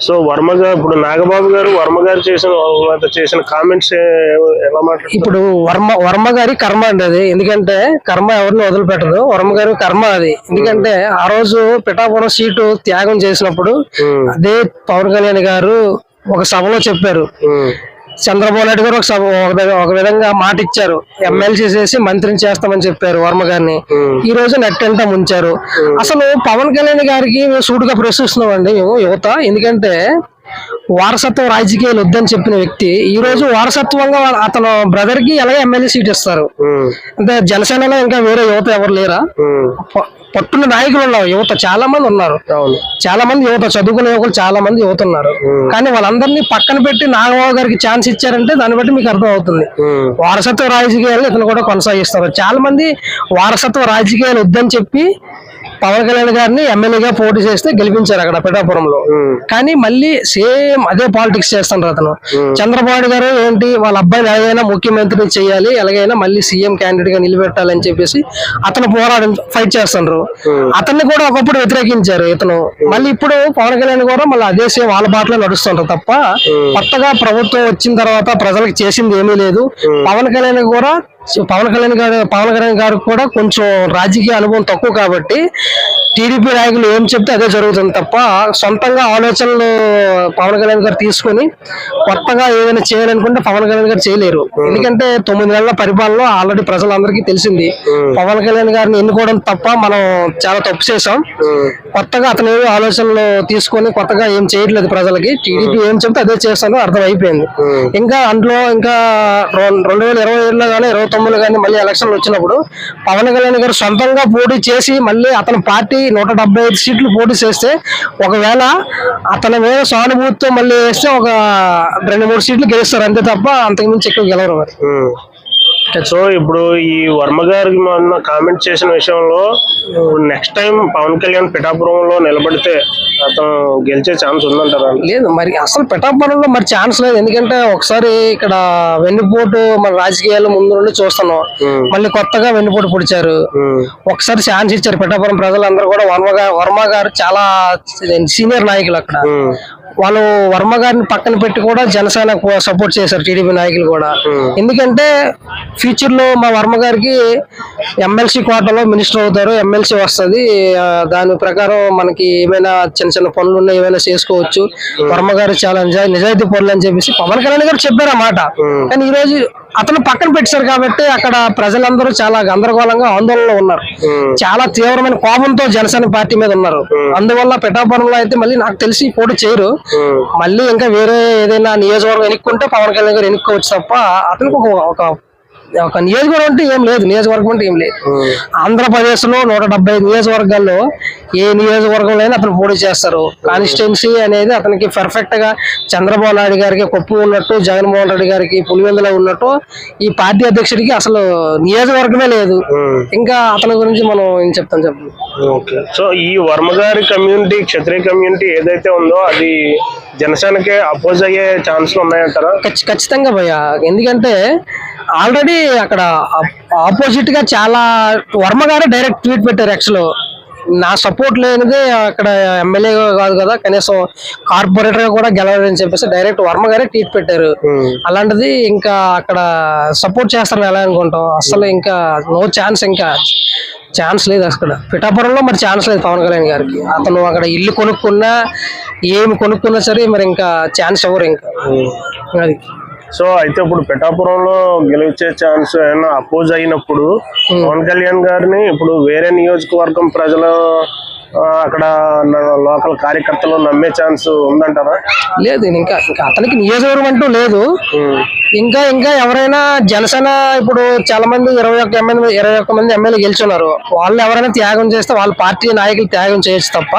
So Varma గారు ఇప్పుడు నాగబాబు గారు వర్మ గారు చేసిన చేసిన కామెంట్స్ ఎలా మాట్లాడుతారు ఇప్పుడు వర్మ వర్మ గారి కర్మ అండి అది. ఎందుకంటే కర్మ ఎవరిని వదిలిపెట్టదు. వర్మ గారి కర్మ అది. ఎందుకంటే ఆ రోజు పిఠాపురం సీటు త్యాగం చేసినప్పుడు ఉమ్, అదే పవన్ కళ్యాణ్ గారు ఒక సభలో చెప్పారు. ఉమ్, చంద్రబాబు నాయుడు గారు ఒక విధంగా మాట ఇచ్చారు ఎమ్మెల్సీ చేసి మంత్రిని చేస్తామని చెప్పారు వర్మ గారిని. ఈ రోజు నెట్టంతా ముంచారు. అసలు పవన్ కళ్యాణ్ గారికి మేము సూటుగా ప్రశ్నిస్తున్నాం అండి మేము యువత. ఎందుకంటే వారసత్వ రాజకీయాలు వద్దని చెప్పిన వ్యక్తి ఈ రోజు వారసత్వంగా అతను బ్రదర్కి ఎలాగ ఎమ్మెల్యే సీట్ ఇస్తారు. అంటే జనసేనలో ఇంకా వేరే యువత ఎవరు లేరా? ఉమ్, ప- పట్టున్న నాయకులు ఉన్నారు యువత చాలా మంది ఉన్నారు. చాలా మంది యువత చదువుకునే యువకులు చాలా మంది యువత ఉన్నారు. కానీ వాళ్ళందరినీ పక్కన పెట్టి నాగబాబు గారికి ఛాన్స్ ఇచ్చారంటే దాన్ని బట్టి మీకు అర్థం అవుతుంది. వారసత్వ రాజకీయాలు ఇతను కూడా కొనసాగిస్తారు. చాలా మంది వారసత్వ రాజకీయాలు వద్దని చెప్పి పవన్ కళ్యాణ్ గారిని ఎమ్మెల్యేగా పోటీ చేస్తే గెలిపించారు అక్కడ పిఠాపురంలో. కానీ మళ్ళీ సేమ్ అదే పాలిటిక్స్ చేస్తున్నారు అతను. చంద్రబాబు గారు ఏంటి వాళ్ళ అబ్బాయిని ఎలాగైనా ముఖ్యమంత్రిని చేయాలి ఎలాగైనా మళ్ళీ సీఎం క్యాండిడేట్గా నిలబెట్టాలని చెప్పేసి అతను పోరాడి ఫైట్ చేస్తున్నారు అతన్ని కూడా ఒకప్పుడు వ్యతిరేకించారు ఇతను. మళ్ళీ ఇప్పుడు పవన్ కళ్యాణ్ కూడా మళ్ళీ అదే సేమ్ వాళ్ళ బాటలో నడుస్తుంటారు తప్ప కొత్తగా ప్రభుత్వం వచ్చిన తర్వాత ప్రజలకు చేసింది ఏమీ లేదు. పవన్ కళ్యాణ్ కూడా పవన్ కళ్యాణ్ గారు పవన్ కళ్యాణ్ గారికి కూడా కొంచెం రాజకీయ అనుభవం తక్కువ కాబట్టి టీడీపీ నాయకులు ఏం చెప్తే అదే జరుగుతుంది తప్ప సొంతంగా ఆలోచనలు పవన్ కళ్యాణ్ గారు తీసుకొని కొత్తగా ఏదైనా చేయాలనుకుంటే పవన్ కళ్యాణ్ గారు చేయలేరు. ఎందుకంటే తొమ్మిది నెలల పరిపాలనలో ఆల్రెడీ ప్రజలందరికీ తెలిసింది. పవన్ కళ్యాణ్ గారిని ఎన్నుకోవడం తప్ప మనం చాలా తప్పు చేసాం కొత్తగా అతను ఏమీ ఆలోచనలు తీసుకొని కొత్తగా ఏం చేయట్లేదు ప్రజలకి. టీడీపీ ఏం చెప్తే అదే చేస్తాను అర్థం అయిపోయింది ఇంకా అందులో ఇంకా రెండు వేల ఇరవై ఏడులో కానీ ఇరవై తొమ్మిదిలో కానీ మళ్ళీ ఎలక్షన్లు వచ్చినప్పుడు పవన్ కళ్యాణ్ గారు సొంతంగా పోటీ చేసి మళ్ళీ అతని పార్టీ నూట డెబ్బై ఐదు సీట్లు పోటీ చేస్తే ఒకవేళ అతని మీద సానుభూతితో మళ్ళీ వేస్తే ఒక రెండు మూడు సీట్లు గెలుస్తారు అంతే తప్ప అంతకుమించి ఎక్కువ గెలవరు మరి. సో ఇప్పుడు ఈ వర్మ గారికి మొన్న కామెంట్ చేసిన విషయంలో నెక్స్ట్ టైం పవన్ కళ్యాణ్ పిఠాపురంలో నిలబడితే అతను గెలిచే ఛాన్స్ ఉందంటారా? లేదు మరి అసలు పిఠాపురంలో మరి ఛాన్స్ లేదు. ఎందుకంటే ఒకసారి ఇక్కడ వెన్నుపోటు మన రాజకీయాలు ముందు నుండి చూస్తున్నాం. మళ్ళీ కొత్తగా వెన్నుపోటు పొడిచారు. ఒకసారి ఛాన్స్ ఇచ్చారు పిఠాపురం ప్రజలందరూ కూడా. వర్మ గారు వర్మ గారు చాలా సీనియర్ నాయకులు అక్కడ. వాళ్ళు వర్మ గారిని పక్కన పెట్టి కూడా జనసేన సపోర్ట్ చేశారు టీడీపీ నాయకులు కూడా. ఎందుకంటే ఫ్యూచర్లో మా వర్మ గారికి ఎమ్మెల్సీ కోటలో మినిస్టర్ అవుతారు ఎమ్మెల్సీ వస్తుంది. దాని ప్రకారం మనకి ఏమైనా చిన్న చిన్న పనులు ఉన్నాయి ఏమైనా చేసుకోవచ్చు. వర్మ గారు చాలా నిజా- నిజాయితీ పనులు అని చెప్పేసి పవన్ కళ్యాణ్ గారు చెప్పారు ఆ మాట. ఉమ్, కానీ ఈ రోజు అతను పక్కన పెట్టారు కాబట్టి అక్కడ ప్రజలందరూ చాలా గందరగోళంగా ఆందోళనలో ఉన్నారు. చాలా తీవ్రమైన కోపంతో జనసేన పార్టీ మీద ఉన్నారు. అందువల్ల పిఠాపురంలో అయితే మళ్ళీ నాకు తెలిసి పోటీ చేయరు. మళ్ళీ ఇంకా వేరే ఏదైనా నియోజకవర్గం ఎన్నుకుంటే పవన్ కళ్యాణ్ గారు ఎన్నుకోవచ్చు తప్ప అతనికి ఒక ఒక నియోజకవర్గం అంటే ఏం లేదు నియోజకవర్గం అంటే ఏం లేదు. ఉమ్, ఆంధ్రప్రదేశ్లో నూట డెబ్బై నియోజకవర్గాల్లో ఏ నియోజకవర్గంలో అయినా అతను పోటీ చేస్తారు. కాన్స్టిట్యున్సీ అనేది అతనికి పర్ఫెక్ట్గా చంద్రబాబు నాయుడు గారికి కొప్పు ఉన్నట్టు జగన్మోహన్ రెడ్డి గారికి పులివెందుల ఉన్నట్టు ఈ పార్టీ అధ్యక్షుడికి అసలు నియోజకవర్గమే లేదు. ఇంకా అతని గురించి మనం ఏం చెప్తాం చెప్పండి. ఓకే. సో ఈ వర్మ గారి కమ్యూనిటీ క్షత్రియ కమ్యూనిటీ ఏదైతే ఉందో అది జనసేనకే అపోజ్ అయ్యే ఛాన్స్లు ఉన్నాయంటారా? ఖచ్చి- ఖచ్చితంగా భయ్య. ఎందుకంటే ఆల్రెడీ అక్కడ ఆపోజిట్గా చాలా వర్మ గారే డైరెక్ట్ ట్వీట్ పెట్టారు యాక్చువల్. నా సపోర్ట్ లేనిదే అక్కడ ఎమ్మెల్యే కాదు కదా కనీసం కార్పొరేటర్గా కూడా గెలవాలని చెప్పేసి డైరెక్ట్ వర్మ గారే ట్వీట్ పెట్టారు. అలాంటిది ఇంకా అక్కడ సపోర్ట్ చేస్తారని ఎలా అనుకుంటాం? అసలు ఇంకా నో ఛాన్స్ ఇంకా ఛాన్స్ లేదు అక్కడ. పిఠాపురంలో మరి ఛాన్స్ లేదు పవన్ కళ్యాణ్ గారికి. అతను అక్కడ ఇల్లు కొనుక్కున్నా ఏమి కొనుక్కున్నా సరే మరి ఇంకా ఛాన్స్ ఎవరు ఇంకా. అది. సో అయితే ఇప్పుడు పిఠాపురంలో గెలిచే ఛాన్స్ ఏమైనా అపోజ్ అయినప్పుడు పవన్ కళ్యాణ్ గారిని ఇప్పుడు వేరే నియోజకవర్గం ప్రజలు అక్కడ లోకల్ కార్యకర్తలు నమ్మే ఛాన్స్ ఉందంటారా? లేదు ఇంకా ఇంకా అతనికి నియోజకవర్గం అంటూ లేదు. ఇంకా ఇంకా ఎవరైనా జనసేన ఇప్పుడు చాలా మంది ఇరవై ఒక్క ఎమ్మెల్యే ఇరవై ఒక్క మంది ఎమ్మెల్యే గెలుచున్నారు. వాళ్ళు ఎవరైనా త్యాగం చేస్తే వాళ్ళ పార్టీ నాయకులు త్యాగం చేయొచ్చు తప్ప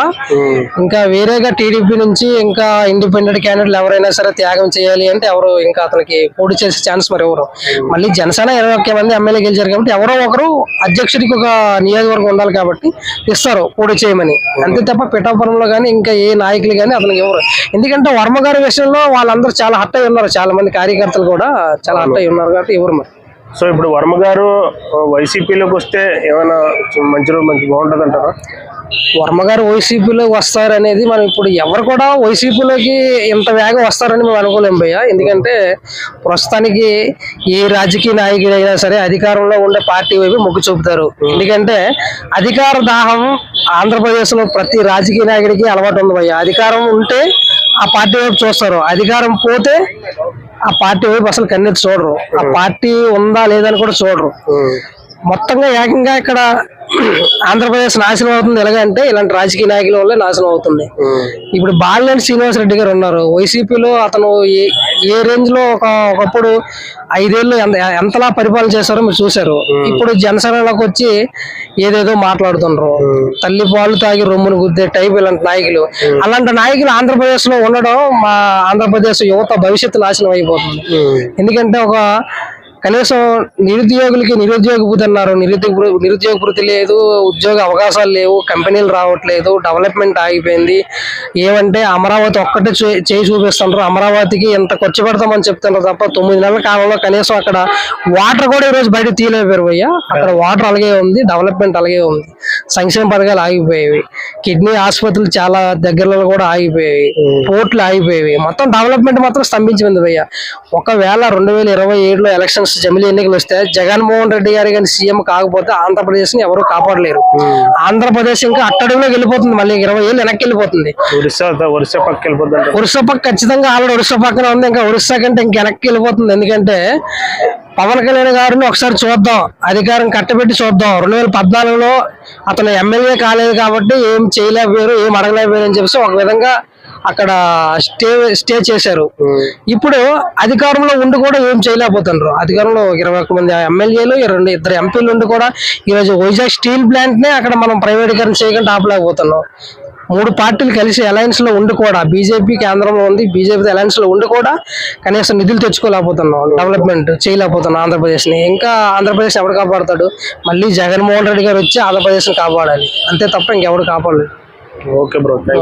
ఇంకా వేరేగా టీడీపీ నుంచి ఇంకా ఇండిపెండెంట్ క్యాండిడేట్లు ఎవరైనా సరే త్యాగం చేయాలి అంటే ఎవరు ఇంకా అతనికి పోటీ చేసే ఛాన్స్ మరి ఎవరు? మళ్ళీ జనసేన ఇరవై ఒక్క మంది ఎమ్మెల్యే గెలిచారు కాబట్టి ఎవరో ఒకరు అధ్యక్షుడికి ఒక నియోజకవర్గం ఉండాలి కాబట్టి ఇస్తారు పోటీ చేయమని. అంతే తప్ప పిఠాపురంలో కానీ ఇంకా ఏ నాయకులు కానీ అతనికి ఎవరు? ఎందుకంటే వర్మ గారి విషయంలో వాళ్ళందరూ చాలా హట్ అయి ఉన్నారు చాలా మంది కార్యకర్తలు కూడా. చాలా హట్ అయి ఉన్నారు కాబట్టి ఎవరు మరి? సో ఇప్పుడు వర్మ గారు వైసీపీలోకి వస్తే ఏమైనా మంచి రోజు మంచి బాగుంటుంది అంటారా? వర్మ గారు వైసీపీలోకి వస్తారనేది మనం ఇప్పుడు ఎవరు కూడా వైసీపీలోకి ఇంత వేగం వస్తారని మేము అనుకోలేం భయ్య. ఎందుకంటే ప్రస్తుతానికి ఏ రాజకీయ నాయకుడైనా సరే అధికారంలో ఉండే పార్టీ వైపు మొగ్గు చూపుతారు. ఎందుకంటే అధికార దాహం ఆంధ్రప్రదేశ్లో ప్రతి రాజకీయ నాయకుడికి అలవాటు ఉంది భయ్య. అధికారం ఉంటే ఆ పార్టీ వైపు చూస్తారు. అధికారం పోతే ఆ పార్టీ వైపు అసలు కన్నెత్తి చూడరు. ఆ పార్టీ ఉందా లేదని కూడా చూడరు. మొత్తంగా ఏకంగా ఇక్కడ ఆంధ్రప్రదేశ్ నాశనం అవుతుంది ఎలాగంటే ఇలాంటి రాజకీయ నాయకుల వల్లే నాశనం అవుతుంది. ఇప్పుడు బాలినేని శ్రీనివాస్ రెడ్డి గారు ఉన్నారు. వైసీపీలో అతను ఏ రేంజ్లో ఒక ఒకప్పుడు ఐదేళ్ళు ఎంత ఎంతలా పరిపాలన చేశారో మీరు చూశారు. ఇప్పుడు జనసేనలోకి వచ్చి ఏదేదో మాట్లాడుతుండ్రు. తల్లి పాలు తాగి రొమ్మును గుద్దే టైప్ ఇలాంటి నాయకులు. అలాంటి నాయకులు ఆంధ్రప్రదేశ్లో ఉండడం మా ఆంధ్రప్రదేశ్ యువత భవిష్యత్తు నాశనం అయిపోతుంది. ఎందుకంటే ఒక కనీసం నిరుద్యోగులకి నిరుద్యోగ భృతి అన్నారు. నిరుద్యోగ నిరుద్యోగ భృతి లేదు ఉద్యోగ అవకాశాలు లేవు కంపెనీలు రావట్లేదు డెవలప్మెంట్ ఆగిపోయింది. ఏమంటే అమరావతి ఒక్కటే చే- చేయి చూపిస్తుంటారు అమరావతికి ఎంత ఖర్చు పెడతామని చెప్తున్నారు తప్ప తొమ్మిది నెలల కాలంలో కనీసం అక్కడ వాటర్ కూడా ఈరోజు బయట తీయలేకపోయారు అక్కడ వాటర్ అలాగే ఉంది డెవలప్మెంట్ అలాగే ఉంది. సంక్షేమ పథకాలు ఆగిపోయేవి. కిడ్నీ ఆసుపత్రులు చాలా దగ్గరలో కూడా ఆగిపోయేవి. పోర్ట్లు ఆగిపోయేవి. మొత్తం డెవలప్మెంట్ మాత్రం స్తంభించింది భయ్య. ఒకవేళ రెండు వేల ఇరవై ఏడులో ఎలక్షన్స్ జమిలీ ఎన్నికలు వస్తే జగన్మోహన్ రెడ్డి గారి కానీ సీఎం కాకపోతే ఆంధ్రప్రదేశ్ని ఎవరు కాపాడలేరు. ఆంధ్రప్రదేశ్ ఇంకా అట్టడుగులోకి వెళ్ళిపోతుంది. మళ్ళీ ఇరవై ఏళ్ళు వెనక్కి వెళ్ళిపోతుంది. పక్క ఒరిస్సా పక్క ఖచ్చితంగా ఆల్రెడీ ఒరిస్సా పక్కన ఉంది. ఇంకా ఒరిస్సా కంటే ఇంక వెనక్కి వెళ్ళిపోతుంది. ఎందుకంటే పవన్ కళ్యాణ్ గారిని ఒకసారి చూద్దాం. అధికారం కట్టబెట్టి చూద్దాం. రెండు వేల పద్నాలుగులో అతను ఎమ్మెల్యే కాలేదు కాబట్టి ఏం చేయలేకపోయారు ఏం అడగలేకపోయారు అని చెప్పేసి ఒక విధంగా అక్కడ స్టే స్టే చేశారు. ఇప్పుడు అధికారంలో ఉండి కూడా ఏం చేయలేకపోతున్నారు. అధికారంలో ఇరవై ఒక్క మంది ఎమ్మెల్యేలు రెండు ఇద్దరు ఎంపీలు ఉండి కూడా ఈరోజు వైజాగ్ స్టీల్ ప్లాంట్ నే అక్కడ మనం ప్రైవేటీకరణ చేయకుండా ఆపలేకపోతున్నాం. మూడు పార్టీలు కలిసి అలయన్స్లో ఉండి కూడా బీజేపీ కేంద్రంలో ఉంది బీజేపీ అలయన్స్లో ఉండి కూడా కనీసం నిధులు తెచ్చుకోలేకపోతున్నాం డెవలప్మెంట్ చేయలేకపోతున్నాం ఆంధ్రప్రదేశ్ని. ఇంకా ఆంధ్రప్రదేశ్ ఎవడు కాపాడుతాడు? మళ్ళీ జగన్మోహన్ రెడ్డి గారు వచ్చి ఆంధ్రప్రదేశ్ని కాపాడాలి. అంతే తప్ప ఇంకెవడు కాపాడలేదు. Okay bro thank